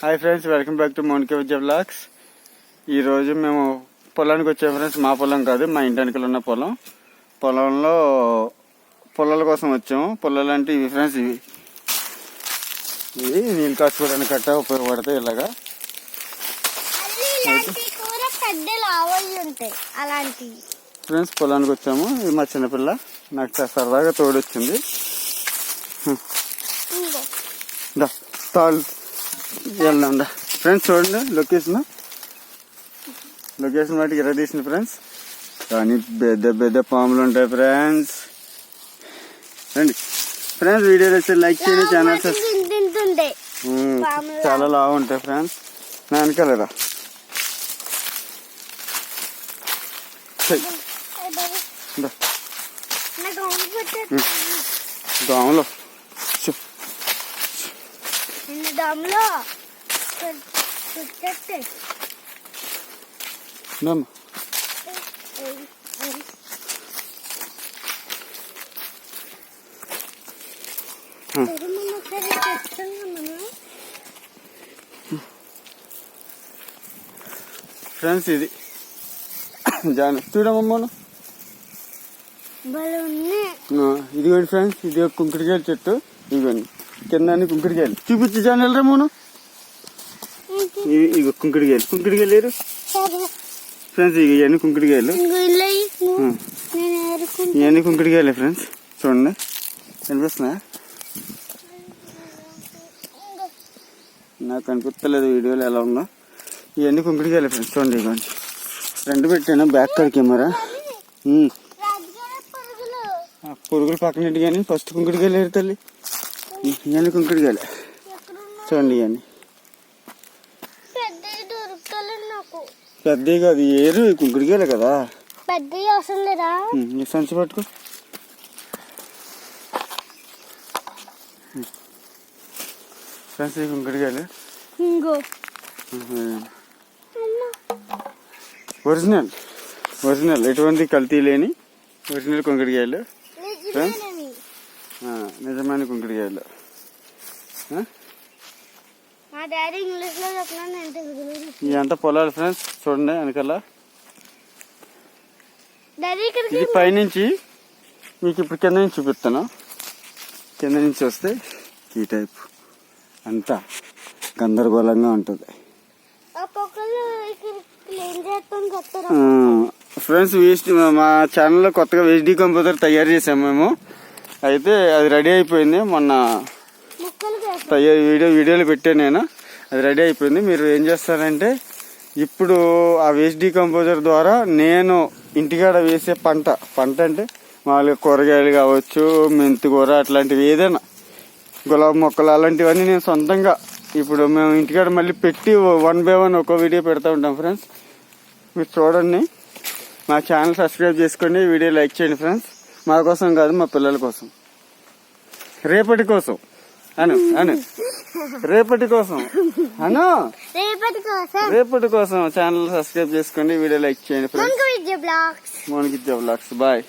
Hi friends welcome back to Mounika Vidya vlogs ఈ రోజు మేము పొలానికి వచ్చాము ఫ్రెండ్స్ మా పొలం కాదు మా ఇంటి వెనకాల ఉన్న పొలం. పొలంలో పొలాల కోసం వచ్చాము. పొలాలు అంటే ఇవి ఫ్రెండ్స్ ఇవి. ఇవి నీళ్ళు కాచుకోవడానికి కట్ట ఉపయోగపడతాయి ఇలాగా. ఫ్రెండ్స్ పొలానికి వచ్చాము. ఇది మా చిన్నపిల్ల. నాకు సరదాగా తోడొచ్చింది. తాళ్ళు వెళ్దాం ఫ్రెండ్స్ చూడండి లొకేషన్. లొకేషన్ వాటికి ఎర్ర తీసింది ఫ్రెండ్స్. కానీ పెద్ద పెద్ద పాములు ఉంటాయి ఫ్రెండ్స్. రండి. ఫ్రెండ్స్ వీడియో వచ్చి లైక్ చేయండి ఛానల్ చాలా లాగా ఉంటాయి ఫ్రెండ్స్. నా వెనకాలరా చెయ్. దా. నాకు అవును పెట్టే దోమలు దమ్మ. ఫ్రెండ్స్ ఇది. జాను. చూడమ్మను ఇదిగోండి ఫ్రెండ్స్ ఇది ఒక కుంకుడికాయల చెట్టు. ఇదిగోండి. కింద కుంకుడికాయలు. చూపించి జాను రా మోను. ఇవి కుంకుడికాయలు. కుంకుడికాయలు లేరు? ఫ్రెండ్స్ ఇవి ఇవన్నీ కుంకుడికాయలు. ఇవన్నీ కుంకుడికాయలే ఫ్రెండ్స్. చూడండి. కనిపిస్తున్నాయా? నాకు కనిపించలేదు వీడియోలో ఎలా ఉందో. ఇవన్నీ కుంకుడికాయలే ఫ్రెండ్స్. చూడండి ఇదిగోండి. రెండు పెట్టాను. బ్యాక్ కర్ కెమెరా ఉమ్. రాజుగారి పురుగులు ఆ పురుగులు పక్కన ఇంటి కానీ ఫస్ట్ కుంకుడికాయలు ఏరు తల్లి. ఇవన్నీ కుంకుడికాయలే చూడండి ఇవన్నీ. పెద్దవి పెద్దవి కాదు ఏరు కుంకుడికాయలే కదా. పెద్దవి అవసరం లేదా? సంచి పట్టుకో. ఈ కుంకుడికాయలు ఇంకో. ఒరిజినల్. ఒరిజినల్. ఎటువంటి కల్తీ లేని ఒరిజినల్ కుంకుడికాయలు ఆ, నిజమైన కుంకుడికాయలు. ఇదంతా పొలాలు ఫ్రెండ్స్ చూడండి వెనకాల. ఇది పైనుంచి మీకు ఇప్పుడు కింద నుంచి చూపిస్తాను. కింద నుంచి వస్తే ఈ టైప్. అంతా గందరగోళంగా ఉంటుంది. ఫ్రెండ్స్ వేస్ట్ మా ఛానల్లో కొత్తగా వేస్ట్ కంప్యూటర్ తయారు చేసాము మేము. అయితే అది రెడీ అయిపోయింది. మొన్న తయారు వీడియో వీడియోలు పెట్టాను నేను. అది రెడీ అయిపోయింది. మీరు ఏం చేస్తారంటే ఇప్పుడు ఆ వేస్ట్ కంపోజర్ ద్వారా నేను ఇంటికాడ వేసే పంట పంట అంటే మామూలుగా కూరగాయలు కావచ్చు మెంతికూర అట్లాంటివి ఏదైనా గులాబీ మొక్కలు అలాంటివన్నీ నేను సొంతంగా ఇప్పుడు మేము ఇంటికాడ మళ్ళీ పెట్టి వన్ బై వన్ ఒక్కో వీడియో పెడతా ఉంటాం ఫ్రెండ్స్ మీరు చూడండి. మా ఛానల్ సబ్స్క్రైబ్ చేసుకోండి వీడియో లైక్ చేయండి ఫ్రెండ్స్ మా కోసం కాదు మా పిల్లల కోసం. రేపటి కోసం. అను అను. రేపటి కోసం. అను. రేపటి కోసం. రేపటి కోసం ఛానల్ సబ్స్క్రైబ్ చేసుకోండి వీడియో లైక్ చేయండి ఫ్రెండ్స్ మనకు విద్య బ్లాగ్స్. మోనికి బ్లాగ్స్. బాయ్